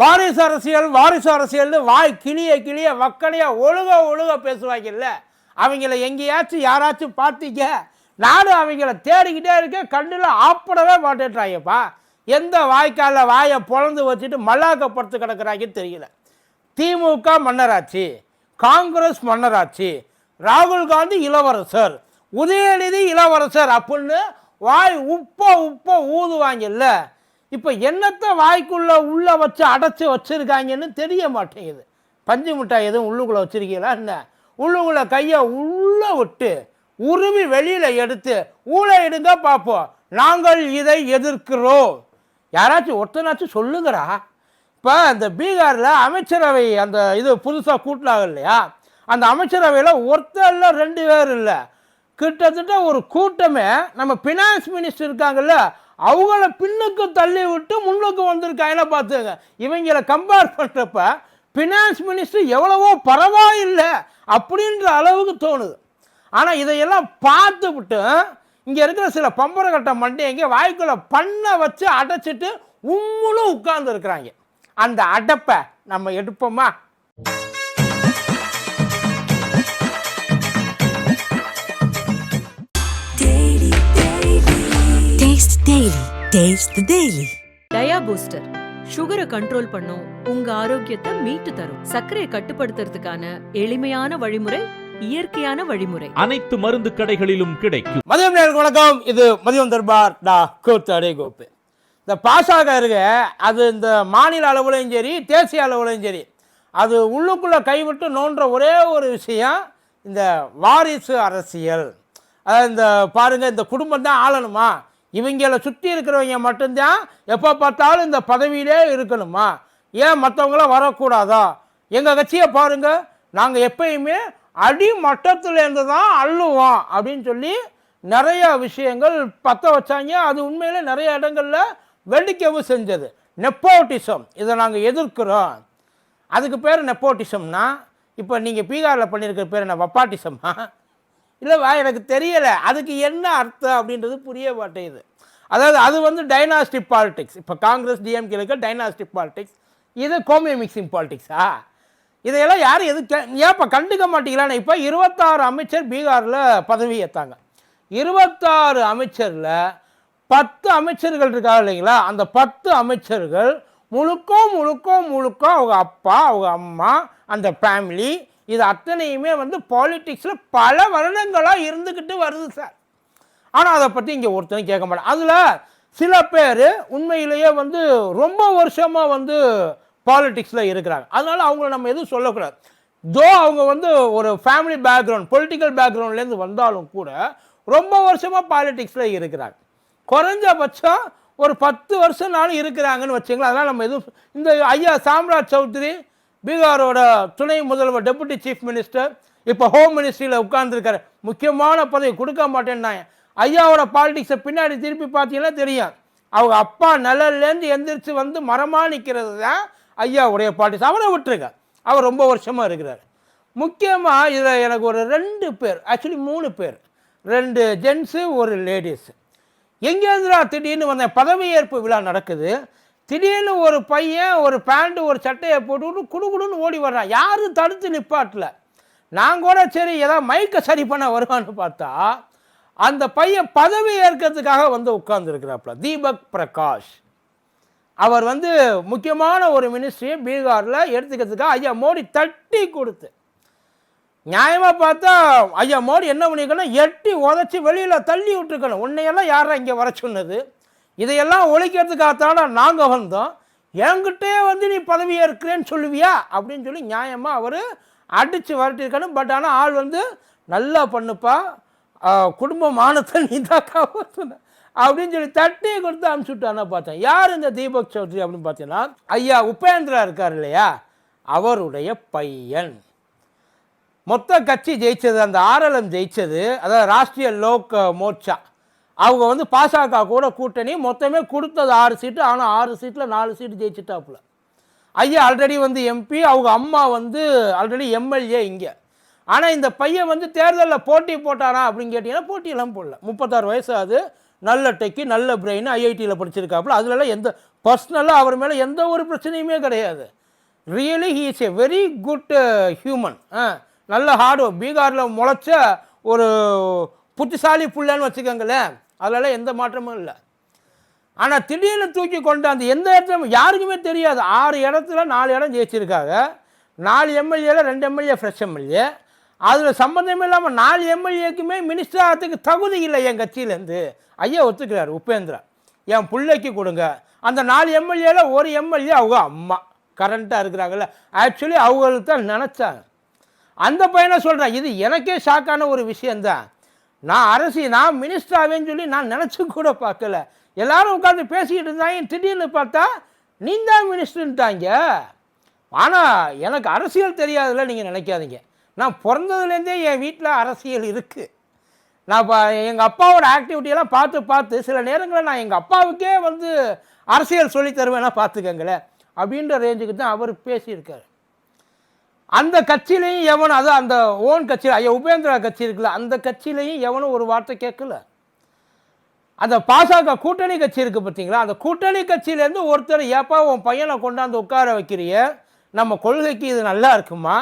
வாரிசு அரசியல் வாரிசு அரசியல்னு வாய் கிளிய கிளிய வக்கனையா ஒழுக ஒழுக பேசுவாங்கல்ல அவங்கள எங்கேயாச்சும் யாராச்சும் பார்த்தீங்க நானும் அவங்கள தேடிக்கிட்டே இருக்கேன் கண்ணில் ஆப்பிடவே மாட்டேன்றாங்கப்பா. எந்த வாய்க்காலில் வாயை பொழந்து வச்சுட்டு மல்லாக்கப்படுத்து கிடக்குறாங்கன்னு தெரியல. திமுக மன்னராட்சி காங்கிரஸ் மன்னராட்சி ராகுல் காந்தி இளவரசர் உதயநிதி இளவரசர் அப்படின்னு வாய் உப்ப உப்ப ஊதுவாங்கல்ல இப்போ என்னத்தை வாய்க்குள்ளே உள்ளே வச்சு அடைச்சி வச்சுருக்காங்கன்னு தெரிய மாட்டேங்குது. பஞ்சு மிட்டாய் எதுவும் உள்ளுக்குள்ளே வச்சுருக்கீங்களா? என்ன? உள்ளுக்குள்ளே கையை உள்ளே விட்டு உருவி வெளியில் எடுத்து ஊழ எடுங்க பார்ப்போம் நாங்கள் இதை எதிர்க்கிறோம். யாராச்சும் ஒருத்தனாச்சும் சொல்லுங்கிறா இப்போ இந்த பீகாரில் அமைச்சரவை அந்த இது புதுசாக கூட்டினாங்க இல்லையா? அந்த அமைச்சரவையில் ஒருத்தர் இல்லை ரெண்டு பேர் இல்லை. கிட்டத்தட்ட ஒரு கூட்டமே நம்ம ஃபினான்ஸ் மினிஸ்டர் இருக்காங்கல்ல அவங்கள பின்னுக்கு தள்ளி விட்டு முன்னுக்கு வந்திருக்காங்க பார்த்துங்க இவங்களை கம்பேர் பண்ணுறப்ப ஃபினான்ஸ் மினிஸ்டர் எவ்வளவோ பரவாயில்லை அப்படின்ற அளவுக்கு தோணுது. ஆனால் இதையெல்லாம் பார்த்து விட்டு இங்கே இருக்கிற சில பம்பர கட்ட மண்டையங்க வாய்க்குள்ள பண்ண வச்சு அடைச்சிட்டு உம்முன்னு உட்கார்ந்து இருக்கிறாங்க. அந்த அடைப்பை நம்ம எடுப்போமா? The Daily. டயா பூஸ்டர் சுகரை கண்ட்ரோல் பண்ணும் உங்க ஆரோக்கியத்தை மீட்டு தரும். சர்க்கரையை கட்டுப்படுத்துறதுக்கான எளிமையான வழிமுறை இயற்கையான வழிமுறை. அனைத்து மருந்து கடைகளிலும் கிடைக்கும். மதியம் நேருக்கு வணக்கம். இது மதியம் தர்பார் டா கூத்தடை கோப்பு இந்த பாசாக இருக்க அது இந்த மாநில அளவுலையும் சரி தேசிய அளவுலையும் சரி அது உள்ளுக்குள்ளே கைவிட்டு நோன்ற ஒரே ஒரு விஷயம் இந்த வாரிசு அரசியல். அதாவது இந்த பாருங்கள் இந்த குடும்பம் தான் ஆளணுமா? இவங்களை சுற்றி இருக்கிறவங்க மட்டும்தான் எப்போ பார்த்தாலும் இந்த பதவியிலே இருக்கணுமா? ஏன் மற்றவங்களாம் வரக்கூடாதா? எங்கள் கட்சியை பாருங்கள் நாங்கள் எப்பயுமே அடிமட்டத்துலேருந்து தான் அள்ளுவோம் அப்படின்னு சொல்லி நிறைய விஷயங்கள் பற்ற வச்சாங்க. அது உண்மையிலே நிறைய இடங்களில் வெடிக்கவும் செஞ்சது. நெப்போட்டிசம் இதை நாங்கள் எதிர்க்கிறோம். அதுக்கு பேர் நெப்போட்டிசம்னா இப்போ நீங்கள் பீகாரில் பண்ணியிருக்கிற பேர் என்ன வப்பாட்டிசமா? இல்லைவா எனக்கு தெரியலை. அதுக்கு என்ன அர்த்தம் அப்படின்றது புரிய மாட்டேங்குது. அதாவது அது வந்து டைனாஸ்டிக் பாலிடிக்ஸ் இப்போ காங்கிரஸ் டிஎம்கே இருக்க டைனாஸ்டிக் பாலிடிக்ஸ் இது கோமிய மிக்சிங் பாலிடிக்ஸா இதையெல்லாம் யாரும் எது ஏன்ப்பா கண்டுக்க மாட்டீங்களான்னு இப்போ இருபத்தாறு அமைச்சர் பீகாரில் பதவி ஏற்றாங்க இருபத்தாறு அமைச்சரில் பத்து அமைச்சர்கள் இருக்காங்க இல்லைங்களா? அந்த பத்து அமைச்சர்கள் முழுக்கோ முழுக்கோ முழுக்கோ அவங்க அப்பா அவங்க அம்மா அந்த ஃபேமிலி இது அத்தனையுமே வந்து பாலிடிக்ஸில் பல வருடங்களாக இருந்துக்கிட்டு வருது சார். ஆனால் அதை பற்றி இங்கே ஒருத்தரும் கேட்க மாட்டேன். அதில் சில பேர் உண்மையிலேயே வந்து ரொம்ப வருஷமாக வந்து பாலிட்டிக்ஸில் இருக்கிறாங்க. அதனால் அவங்கள நம்ம எதுவும் சொல்லக்கூடாது. தோ அவங்க வந்து ஒரு ஃபேமிலி பேக்ரவுண்ட் பொலிட்டிக்கல் பேக்ரவுண்ட்லேருந்து வந்தாலும் கூட ரொம்ப வருஷமாக பாலிட்டிக்ஸில் இருக்கிறாங்க. குறைஞ்சபட்சம் ஒரு பத்து வருஷம் நாளும் இருக்கிறாங்கன்னு வச்சுங்களேன். அதனால் நம்ம எதுவும் இந்த ஐயா சாம்ராஜ் சௌத்ரி பீகாரோட துணை முதல்வர் டெபுட்டி சீஃப் மினிஸ்டர் இப்போ ஹோம் மினிஸ்ட்ரியில் உட்கார்ந்துருக்காரு. முக்கியமான பதவி கொடுக்க மாட்டேன்னாங்க. ஐயாவோட பாலிடிக்ஸை பின்னாடி திருப்பி பார்த்தீங்கன்னா தெரியும். அவங்க அப்பா நிழல்லேருந்து எந்திரிச்சு வந்து மரமாக நிற்கிறது தான் ஐயாவுடைய பாலிடிக்ஸ் அவரை விட்டுருங்க. அவர் ரொம்ப வருஷமாக இருக்கிறார். முக்கியமாக இதில் எனக்கு ஒரு ரெண்டு பேர் ஆக்சுவலி மூணு பேர். ரெண்டு ஜென்ஸு ஒரு லேடிஸு எங்கேருந்துடா திடீர்னு வந்தேன் பதவியேற்பு விழா நடக்குது. திடீர்னு ஒரு பையன் ஒரு பேண்ட்டு ஒரு சட்டையை போட்டுக்கிட்டு குடுகுடுன்னு ஓடி வர்றான். யாரும் தடுத்து நிப்பாட்டில். நான் கூட சரி ஏதாவது மைக்கை சரி பண்ண வருவான்னு பார்த்தா அந்த பையன் பதவி ஏற்கிறதுக்காக வந்து உட்கார்ந்துருக்கிறாப்புல. தீபக் பிரகாஷ். அவர் வந்து முக்கியமான ஒரு மினிஸ்ட்ரியை பீகாரில் எடுத்துக்கிறதுக்காக ஐயா மோடி தட்டி கொடுத்து. நியாயமாக பார்த்தா ஐயா மோடி என்ன பண்ணிக்கணும் எட்டி உதச்சி வெளியில் தள்ளி விட்டுருக்கணும். உன்னையெல்லாம் யாரா இங்கே வர சொன்னது? இதையெல்லாம் ஒழிக்கிறதுக்காகத்தான நாங்கள் வந்தோம். என்கிட்டே வந்து நீ பதவி ஏற்கிறேன்னு சொல்லுவியா? அப்படின்னு சொல்லி நியாயமாக அவர் அடித்து வரட்டிருக்கணும் பட் ஆனால் ஆள் வந்து நல்லா பண்ணுப்பா. குடும்பமானத்தை குடும்ப நீ தான் காப்பாற்றணும் அப்படின்னு சொல்லி தட்டி கொடுத்து அனுப்பிச்சு விட்டானா பார்த்தேன். யார் இந்த தீபக் சௌத்ரி அப்படின்னு பார்த்தீங்கன்னா ஐயா உபேந்திரா இருக்கார் இல்லையா? அவருடைய பையன். மொத்த கட்சி ஜெயித்தது அந்த ஆர்எல்எம் ஜெயிச்சது அதாவது ராஷ்ட்ரிய லோக் மோர்ச்சா. அவங்க வந்து பாசக கூட கூட்டணி மொத்தமே கொடுத்தது ஆறு சீட்டு ஆனால் ஆறு சீட்டில் நாலு சீட்டு ஜெயிச்சிட்டாப்புல. ஐயா ஆல்ரெடி வந்து எம்பி அவங்க அம்மா வந்து ஆல்ரெடி எம்எல்ஏ இங்கே. ஆனால் இந்த பையன் வந்து தேர்தலில் போட்டி போட்டானா அப்படின்னு கேட்டிங்கன்னா போட்டியெல்லாம் போடல. முப்பத்தாறு வயசு ஆகுது. நல்ல டெக்கி நல்ல பிரெயின் ஐஐடியில் படிச்சிருக்காப்புல. அதுலலாம் எந்த பர்சனலாக அவர் மேலே எந்த ஒரு பிரச்சனையுமே கிடையாது. Really he is a very good human நல்ல ஹார்ட் பீகாரில் முளைச்ச ஒரு புத்திசாலி புள்ளன்னு வச்சுக்கோங்களேன். அதெல்லாம் எந்த மாற்றமும் இல்லை. ஆனால் திடீர்னு தூக்கி கொண்டு அந்த எந்த இடத்துல யாருக்குமே தெரியாது. ஆறு இடத்துல நாலு இடம் ஜெயிச்சிருக்காங்க. நாலு எம்எல்ஏல ரெண்டு எம்எல்ஏ ஃப்ரெஷ் எம்எல்ஏ அதில் சம்மந்தமே இல்லாமல் நாலு எம்எல்ஏக்குமே மினிஸ்டர் ஆகிறதுக்கு தகுதி இல்லை என் கட்சியிலேருந்து. ஐயா ஒத்துக்கிறார் உபேந்திரா. என் பிள்ளைக்கு கொடுங்க. அந்த நாலு எம்எல்ஏல ஒரு எம்எல்ஏ அவங்க அம்மா. கரண்ட்டாக இருக்கிறாங்கல்ல. ஆக்சுவலி அவங்களுக்கு தான் நினச்சாங்க. அந்த பையனை சொல்கிறேன் இது எனக்கே ஷாக்கான ஒரு விஷயந்தான் நான் அரசு நான் மினிஸ்டர் ஆவேன்னு சொல்லி நான் நினச்சி கூட பார்க்கல. எல்லாரும் உட்காந்து பேசிக்கிட்டு இருந்தாங்க. திடீர்னு பார்த்தா நீ தான் மினிஸ்டர்ன்ட்டாங்க. ஆனால் எனக்கு அரசியல் தெரியாதுல்ல நீங்கள் நினைக்காதீங்க. நான் பிறந்ததுலேருந்தே என் வீட்டில் அரசியல் இருக்குது நான் இப்போ எங்கள் அப்பாவோட ஆக்டிவிட்டியெல்லாம் பார்த்து பார்த்து சில நேரங்களில் நான் எங்கள் அப்பாவுக்கே வந்து அரசியல் சொல்லி தருவேன்னா பார்த்துக்கங்களேன் அப்படின்ற ரேஞ்சுக்கு தான் அவர் பேசியிருக்காரு. அந்த கட்சியிலையும் எவனும் அது அந்த ஓன் கட்சியில் ஐயா உபேந்திரா கட்சி இருக்குல்ல அந்த கட்சியிலையும் எவனும் ஒரு வார்த்தை கேட்கல. அந்த பாசக கூட்டணி கட்சி இருக்குது பார்த்தீங்களா அந்த கூட்டணி கட்சியிலேருந்து ஒருத்தர் ஏப்பா உன் பையனை கொண்டாந்து உட்கார வைக்கிறிய? நம்ம கொள்கைக்கு இது நல்லா இருக்குமா?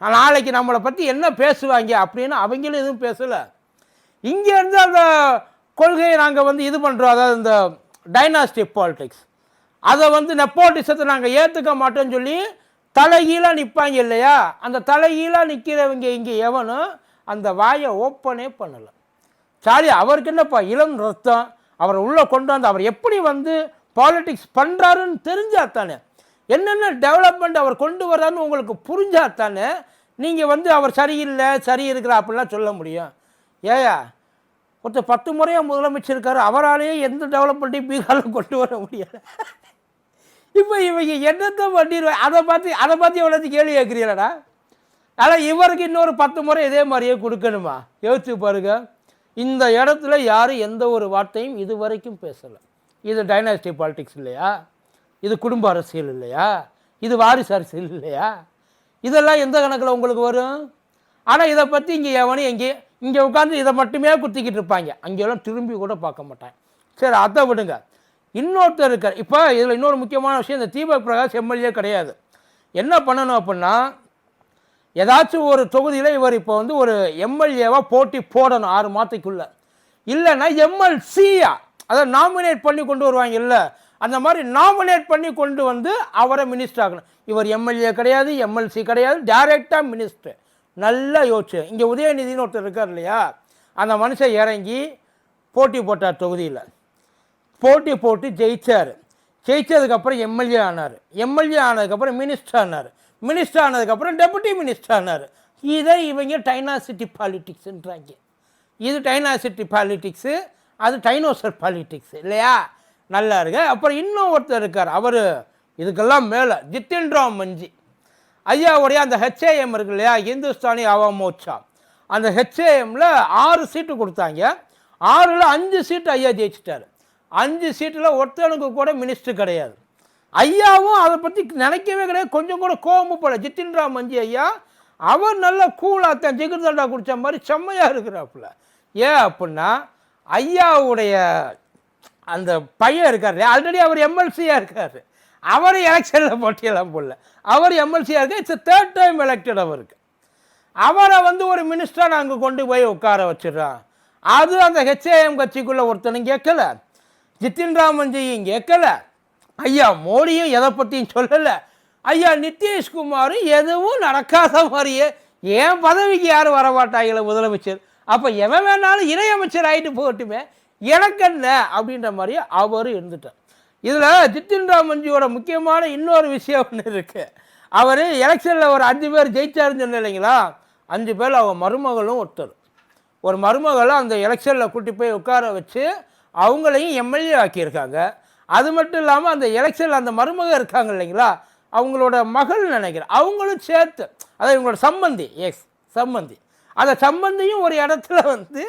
நாளைக்கு நம்மளை பற்றி என்ன பேசுவாங்க அப்படின்னு அவங்களும் எதுவும் பேசலை. இங்கேருந்து அந்த கொள்கையை நாங்கள் வந்து இது பண்ணுறோம் அதாவது இந்த டைனாஸ்டிக் பாலிடிக்ஸ் அதை வந்து நெப்போட்டிசத்தை நாங்கள் ஏற்றுக்க மாட்டோம்னு சொல்லி தலைகீழாக நிற்பாங்க இல்லையா? அந்த தலைகீழாக நிற்கிறவங்க இங்கே எவனும் அந்த வாயை ஓப்பனே பண்ணலை. சாரி அவருக்கு என்னப்பா இளம் ரத்தம். அவரை உள்ளே கொண்டு வந்து அவர் எப்படி வந்து பாலிட்டிக்ஸ் பண்ணுறாருன்னு தெரிஞ்சால் தானே. என்னென்ன டெவலப்மெண்ட் அவர் கொண்டு வரான்னு உங்களுக்கு புரிஞ்சா தானே நீங்கள் வந்து அவர் சரியில்லை சரி இருக்கிறா அப்படிலாம் சொல்ல முடியும். ஏயா ஒருத்தர் பத்து முறையாக முதலமைச்சர் இருக்கார் அவராலேயே எந்த டெவலப்மெண்ட்டையும் பீகாரில் கொண்டு வர முடியாது இப்போ இவங்க என்னத்தை பண்ணிடுவேன் அதை பார்த்து அதை பார்த்து எவ்வளோ கேள்வி கேட்குறீங்களடா ஆனால் இவருக்கு இன்னொரு பத்து முறை இதே மாதிரியே கொடுக்கணுமா? யோசிச்சு பாருங்க. இந்த இடத்துல யாரும் எந்த ஒரு வார்த்தையும் இது வரைக்கும் பேசலை. இது டைனாஸ்டி பாலிடிக்ஸ் இல்லையா? இது குடும்ப அரசியல் இல்லையா? இது வாரிசு அரசியல் இல்லையா? இதெல்லாம் எந்த கணக்கில் உங்களுக்கு வரும்? ஆனால் இதை பற்றி இங்கே எவனும் எங்கே இங்கே உட்காந்து இதை மட்டுமே குத்திக்கிட்டு இருப்பாங்க. அங்கெல்லாம் திரும்பி கூட பார்க்க மாட்டாங்க. சரி அதை விடுங்க. இன்னொருத்தர் இருக்கார். இப்போ இதில் இன்னொரு முக்கியமான விஷயம் இந்த தீபக் பிரகாஷ் எம்எல்ஏ கிடையாது. என்ன பண்ணணும் அப்படின்னா ஏதாச்சும் ஒரு தொகுதியில் இவர் இப்போ வந்து ஒரு எம்எல்ஏவாக போட்டி போடணும் ஆறு மாதத்துக்குள்ளே. இல்லைன்னா எம்எல்சியா அதை நாமினேட் பண்ணி கொண்டு வருவாங்க. இல்லை அந்த மாதிரி நாமினேட் பண்ணி கொண்டு வந்து அவரை மினிஸ்டர் ஆகணும் இவர் எம்எல்ஏ கிடையாது எம்எல்சி கிடையாது டைரெக்டாக மினிஸ்டர் நல்லா யோசிச்சு. இங்கே உதயநிதினு ஒருத்தர் இருக்கார் இல்லையா? அந்த மனுஷன் இறங்கி போட்டி போட்டார் தொகுதியில். போட்டி போட்டு ஜெயிச்சார். ஜெயிச்சதுக்கப்புறம் எம்எல்ஏ ஆனார். எம்எல்ஏ ஆனதுக்கப்புறம் மினிஸ்டர் ஆனார். மினிஸ்டர் ஆனதுக்கப்புறம் டெபுட்டி மினிஸ்டர் ஆனார். இதை இவங்க டைனாசிட்டி பாலிட்டிக்ஸுன்றாங்க இது டைனாசிட்டி பாலிட்டிக்ஸு அது டைனோசர் பாலிட்டிக்ஸ் இல்லையா? நல்லா இருக்கு அப்புறம் இன்னும் ஒருத்தர் இருக்கார். அவர் இதுக்கெல்லாம் மேலே ஜித்தின் ராம் மஞ்சி. ஐயாவுடைய அந்த ஹெச்ஏஎம் இருக்கு இல்லையா? இந்துஸ்தானி அவாம் மோர்ச்சா. அந்த ஹெச்ஏஎம்மில் ஆறு சீட்டு கொடுத்தாங்க. ஆறில் அஞ்சு சீட்டு ஐயா ஜெயிச்சிட்டாரு. அஞ்சு சீட்டில் ஒருத்தனுக்கு கூட மினிஸ்டர் கிடையாது. ஐயாவும் அதை பற்றி நினைக்கவே கிடையாது. கொஞ்சம் கூட கோபமும் போல. ஜித்தின் ராம் மஞ்சி ஐயா அவர் நல்ல கூலாக தான் ஜிகிர்தண்டா குடித்த மாதிரி செம்மையாக இருக்கிறாப்புல. ஏன் அப்படின்னா ஐயாவுடைய அந்த பையன் இருக்கார் ஆல்ரெடி அவர் எம்எல்சியாக இருக்கார். அவர் எலெக்ஷனில் போட்டியெல்லாம் போடல. அவர் எம்எல்சியாக இருக்கார் இட்ஸ் தேர்ட் டைம் எலெக்டட் அவருக்கு. அவரை வந்து ஒரு மினிஸ்டராக நாங்கள் கொண்டு போய் உட்கார வச்சிடறோம் அது அந்த ஹெச்ஏஎம் கட்சிக்குள்ளே ஒருத்தனும் கேட்கல. ஜித்தின் ராமன்ஜியும் கேட்கல. ஐயா மோடியும் எதை பற்றியும் சொல்லலை. ஐயா நிதிஷ்குமாரும் எதுவும் நடக்காத மாதிரியே ஏன் பதவிக்கு யாரும் வரமாட்டாங்களே முதலமைச்சர்? அப்போ எவன் வேணாலும் இணையமைச்சர் ஆகிட்டு போகட்டுமே. எனக்கு என்ன அப்படின்ற மாதிரி அவரும் இருந்துட்டார். இதில் ஜித்தின் ராமன்ஜியோட முக்கியமான இன்னொரு விஷயம் ஒன்று இருக்குது அவர் எலெக்ஷனில் ஒரு அஞ்சு பேர் ஜெயிச்சாருன்னு இல்லைங்களா? அஞ்சு பேர் அவங்க மருமகளும் ஒருத்தர். ஒரு மருமகளை அந்த எலெக்ஷனில் கூட்டி போய் உட்கார வச்சு அவங்களையும் எம்எல்ஏ ஆக்கியிருக்காங்க. அது மட்டும் இல்லாமல் அந்த எலெக்ஷனில் அந்த மருமக இருக்காங்க இல்லைங்களா? அவங்களோட மகள் நினைக்கிறேன். அவங்களும் சேர்த்து அதாவது இவங்களோட சம்பந்தி எஸ் சம்பந்தி. அந்த சம்பந்தியும் ஒரு இடத்துல வந்து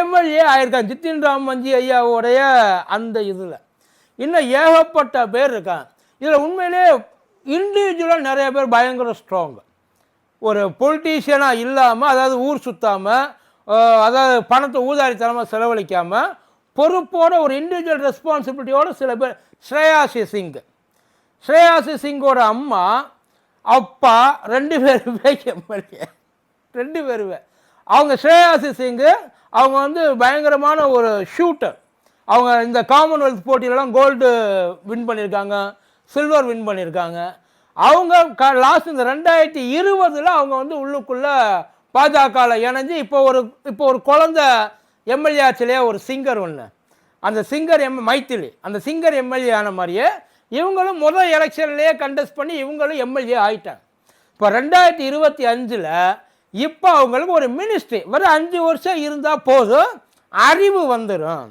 எம்எல்ஏ ஆயிருக்கான் ஜித்தின் ராம் மஞ்சி ஐயாவுடைய அந்த இதில். இன்னும் ஏகப்பட்ட பேர் இருக்கான். இதில் உண்மையிலே இண்டிவிஜுவலாக நிறைய பேர் பயங்கர ஸ்ட்ராங் ஒரு பொலிட்டீஷியனாக இல்லாமல் அதாவது ஊர் சுத்தாமல் அதாவது பணத்தை ஊதாரித்தனமாக செலவழிக்காமல் பொறுப்போட ஒரு இண்டிவிஜுவல் ரெஸ்பான்சிபிலிட்டியோட சில பேர் ஸ்ரேயாசி சிங். ஸ்ரேயாசி சிங்கோட அம்மா அப்பா ரெண்டு பேருமே எம்எல்ஏ. ரெண்டு பேருமே. அவங்க ஸ்ரேயாசி சிங்கு அவங்க வந்து பயங்கரமான ஒரு ஷூட்டர் அவங்க இந்த காமன்வெல்த் போட்டியிலலாம் கோல்டு வின் பண்ணியிருக்காங்க சில்வர் வின் பண்ணியிருக்காங்க. அவங்க க லாஸ்ட் இந்த ரெண்டாயிரத்தி இருபதில் அவங்க வந்து உள்ளுக்குள்ளே பாஜகவில் இணைஞ்சு இப்போ ஒரு இப்போ ஒரு குழந்த எம்எல்ஏ ஆச்சுலையே ஒரு சிங்கர் ஒன்று அந்த சிங்கர் எம் மைத்திலி. அந்த சிங்கர் எம்எல்ஏ ஆன மாதிரியே இவங்களும் முதல் எலெக்ஷன்லேயே கண்டெஸ்ட் பண்ணி இவங்களும் எம்எல்ஏ ஆயிட்டாங்க. இப்போ ரெண்டாயிரத்தி இருபத்தி அஞ்சில் இப்போ அவங்களுக்கு ஒரு மினிஸ்ட்ரி வெறும் அஞ்சு வருஷம் இருந்தால் போதும் அறிவு வந்துடும்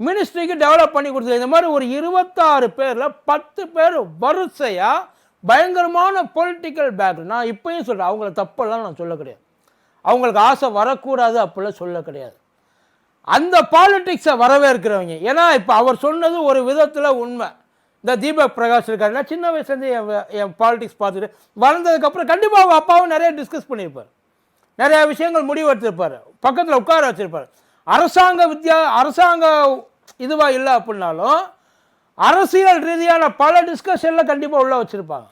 மினிஸ்ட்ரிக்கு டெவலப் பண்ணி கொடுத்தது இந்த மாதிரி ஒரு இருபத்தாறு பேரில் பத்து பேர் வரிசையாக பயங்கரமான பொலிட்டிக்கல் பேக் நான் இப்போயும் சொல்கிறேன் அவங்கள தப்பெல்லாம் நான் சொல்ல கிடையாது. அவங்களுக்கு ஆசை வரக்கூடாது அப்படிலாம் சொல்ல கிடையாது. அந்த பாலிட்டிக்ஸை வரவேற்கிறவங்க. ஏன்னா இப்போ அவர் சொன்னது ஒரு விதத்தில் உண்மை. இந்த தீபக் பிரகாஷ் இருக்காரு சின்ன வயசுலேருந்து என் என் பாலிடிக்ஸ் பார்த்துட்டு வளர்ந்ததுக்கப்புறம் கண்டிப்பாக அவங்க அப்பாவும் நிறைய டிஸ்கஸ் பண்ணியிருப்பார். நிறைய விஷயங்கள் முடிவு எடுத்திருப்பார். பக்கத்தில் உட்கார வச்சிருப்பார். அரசாங்க வித்யா அரசாங்க இதுவாக இல்லை அப்படின்னாலும் அரசியல் ரீதியான பல டிஸ்கஷனில் கண்டிப்பாக உள்ள வச்சுருப்பாங்க.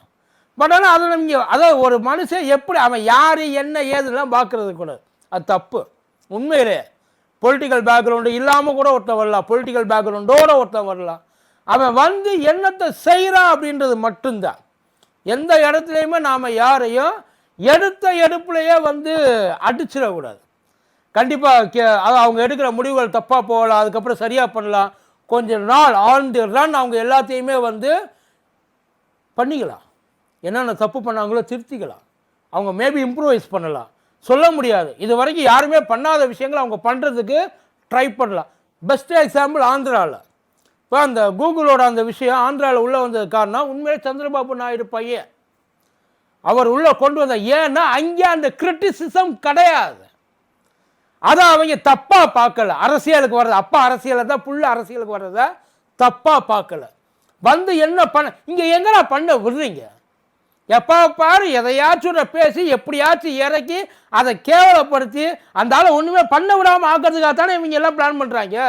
பட் ஆனால் அதை நம்ம அதாவது ஒரு மனுஷன் எப்படி அவன் யார் என்ன ஏதுலாம் பார்க்கறது கூடாது அது தப்பு. உண்மையிலே பொலிட்டிக்கல் பேக்ரவுண்டு இல்லாமல் கூட ஒருத்தன் வரலாம். பொலிட்டிக்கல் பேக்ரவுண்டோட ஒருத்தன் வரலாம். அவன் வந்து என்னத்தை செய்கிறான் அப்படின்றது மட்டும்தான். எந்த இடத்துலையுமே நாம் யாரையும் எடுத்த எடுப்புலையே வந்து அடிச்சிடக்கூடாது. கண்டிப்பாக கே அது அவங்க எடுக்கிற முடிவுகள் தப்பாக போகலாம் அதுக்கப்புறம் சரியாக பண்ணலாம். கொஞ்ச நாள் ஆழ்ந்து ரன் அவங்க எல்லாத்தையுமே வந்து பண்ணிக்கலாம். என்னென்ன தப்பு பண்ணாங்களோ திருத்திக்கலாம். அவங்க மேபி இம்ப்ரூவைஸ் பண்ணலாம். சொல்ல முடியாது. இது வரைக்கும் யாருமே பண்ணாத விஷயங்களை அவங்க பண்ணுறதுக்கு ட்ரை பண்ணலாம். பெஸ்ட் எக்ஸாம்பிள் ஆந்திராவில் இப்போ அந்த கூகுளோட அந்த விஷயம் ஆந்திராவில் உள்ளே வந்தது காரணம் உண்மையிலே சந்திரபாபு நாயுடு பையன். அவர் உள்ளே கொண்டு வந்த ஏன்னா அங்கே அந்த கிரிட்டிசிசம் கிடையாது. அதை அவங்க தப்பாக பார்க்கல. அரசியலுக்கு வர்றது அப்பா அரசியலை தான் புள்ள அரசியலுக்கு வர்றத தப்பாக பார்க்கல. வந்து என்ன பண்ண இங்கே எங்கடா பண்ண விடுறீங்க? எப்போ பாரு எதையாச்சும் பேசி எப்படியாச்சும் இறக்கி அதை கேவலப்படுத்தி அந்த ஆளை ஒன்றுமே பண்ண விடாமல் ஆக்கிறதுக்காக தானே இவங்க எல்லாம் பிளான் பண்ணுறாங்க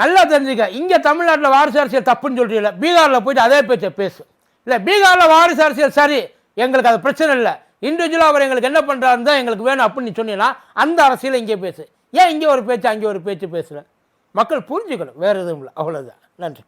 நல்லா தெரிஞ்சுக்க. இங்கே தமிழ்நாட்டில் வாரிசு அரசியல் தப்புன்னு சொல்கிறீங்கள பீகாரில் போயிட்டு அதே பேச்சை பேசு. இல்லை பீகாரில் வாரிசு அரசியல் சரி எங்களுக்கு அது பிரச்சனை இல்லை. இண்டிவிஜுவலாக அவர் எங்களுக்கு என்ன பண்ணுறாருன்னு தான் எங்களுக்கு வேணும் அப்படின்னு நீ சொன்னீங்கன்னா அந்த அரசியலை இங்கே பேசு. ஏன் இங்கே ஒரு பேச்சு அங்கே ஒரு பேச்சு பேசுகிறேன் மக்கள் புரிஞ்சுக்கணும். வேறு எதுவும் இல்லை. அவ்வளோதான் நன்றி.